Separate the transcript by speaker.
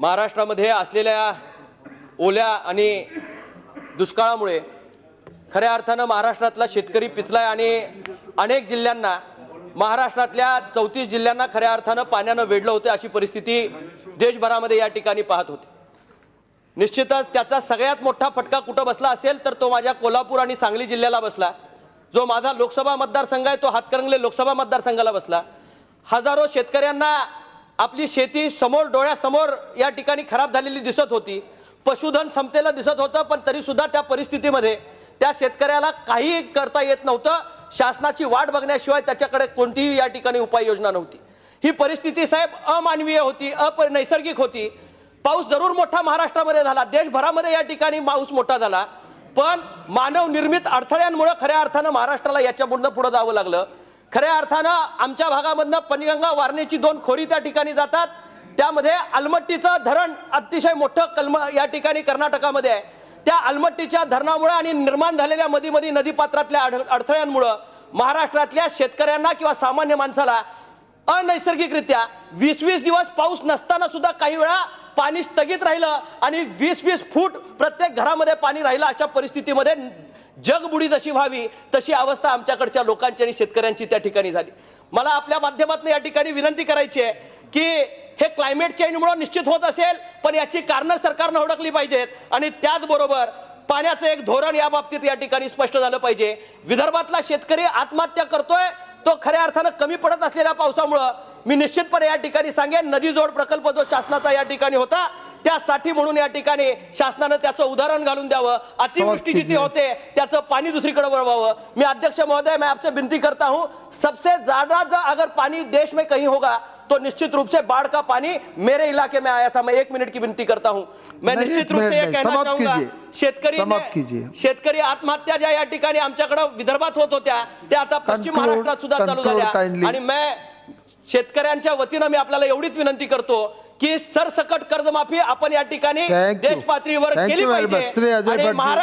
Speaker 1: महाराष्ट्रामध्ये असलेल्या ओल्या आणि दुष्काळामुळे खऱ्या अर्थानं महाराष्ट्रातला शेतकरी पिचलाय आणि अनेक जिल्ह्यांना महाराष्ट्रातल्या चौतीस जिल्ह्यांना खऱ्या अर्थानं पाण्यानं वेढलं होतं अशी परिस्थिती देशभरामध्ये या ठिकाणी पाहत होती. निश्चितच त्याचा सगळ्यात मोठा फटका कुठं बसला असेल तर तो माझ्या कोल्हापूर आणि सांगली जिल्ह्याला बसला. जो माझा लोकसभा मतदारसंघ आहे तो हातकरंगले लोकसभा मतदारसंघाला बसला. हजारो शेतकऱ्यांना आपली शेती समोर डोळ्यासमोर या ठिकाणी खराब झालेली दिसत होती. पशुधन संपतेलं दिसत होतं पण तरीसुद्धा त्या परिस्थितीमध्ये त्या शेतकऱ्याला काही करता येत नव्हतं. शासनाची वाट बघण्याशिवाय त्याच्याकडे कोणतीही या ठिकाणी उपाययोजना नव्हती. ही परिस्थिती साहेब अमानवीय होती अप नैसर्गिक होती. पाऊस जरूर मोठा महाराष्ट्रामध्ये झाला देशभरामध्ये या ठिकाणी पाऊस मोठा झाला. पण मानव निर्मित अडथळ्यांमुळे खऱ्या अर्थानं महाराष्ट्राला याच्यापुढं पुढं जावं लागलं. खऱ्या अर्थानं आमच्या भागामधनं पनगंगा वारणीची दोन खोरी त्या ठिकाणी जातात. त्यामध्ये अलमट्टीचं धरण अतिशय मोठं कलम या ठिकाणी कर्नाटकामध्ये आहे. त्या अलमट्टीच्या धरणामुळे आणि निर्माण झालेल्या मधी मधी नदीपात्रातल्या अड अडथळ्यांमुळं महाराष्ट्रातल्या शेतकऱ्यांना किंवा सामान्य माणसाला अनैसर्गिकरित्या वीस वीस दिवस पाऊस नसताना सुद्धा काही वेळा पाणी स्थगित राहिलं आणि वीस वीस फूट प्रत्येक घरामध्ये पाणी राहिलं अशा परिस्थितीमध्ये जगबुडी जशी व्हावी तशी अवस्था आमच्याकडच्या लोकांची आणि शेतकऱ्यांची त्या ठिकाणी झाली. मला आपल्या माध्यमातून या ठिकाणी विनंती करायची आहे की हे क्लायमेट चेंजमुळे निश्चित होत असेल पण याची कारणं सरकारनं ओळखली पाहिजेत आणि त्याचबरोबर पाण्याचं एक धोरण या बाबतीत या ठिकाणी स्पष्ट झालं पाहिजे. विदर्भातला शेतकरी आत्महत्या करतोय तो खऱ्या अर्थानं कमी पडत असलेल्या पावसामुळं मी निश्चितपणे या ठिकाणी सांगेन नदी जोड प्रकल्प जो शासनाचा या ठिकाणी होता त्यासाठी म्हणून या ठिकाणी शासनानं त्याचं उदाहरण घालून द्यावं अतिवृष्टी जिथे होते त्याचं पाणी दुसरीकडे वळवावं मैं अध्यक्ष महोदय मैं आपसे विनती करता हूं सबसे ज्यादा अगर पानी देश में कहीं होगा तो निश्चित रूप से बाढ़ का पानी मेरे इलाके में आया था मैं एक मिनट की विनती करता हूं मैं निश्चित रूप से ये
Speaker 2: नहीं,
Speaker 1: कहना चाहूंगा। शेतकरी। शेतकरी आत्महत्या ज्या या ठिकाणी आमच्याकडे विदर्भात होत होत्या त्या आता पश्चिम महाराष्ट्रात सुद्धा चालू झाल्या. आणि मैं शेतकऱ्यांच्या वतीनं मी आपल्याला एवढीच विनंती करतो की सरसकट कर्जमाफी आपण या ठिकाणी. देश पातळीवर केली पाहिजे आणि. महाराष्ट्र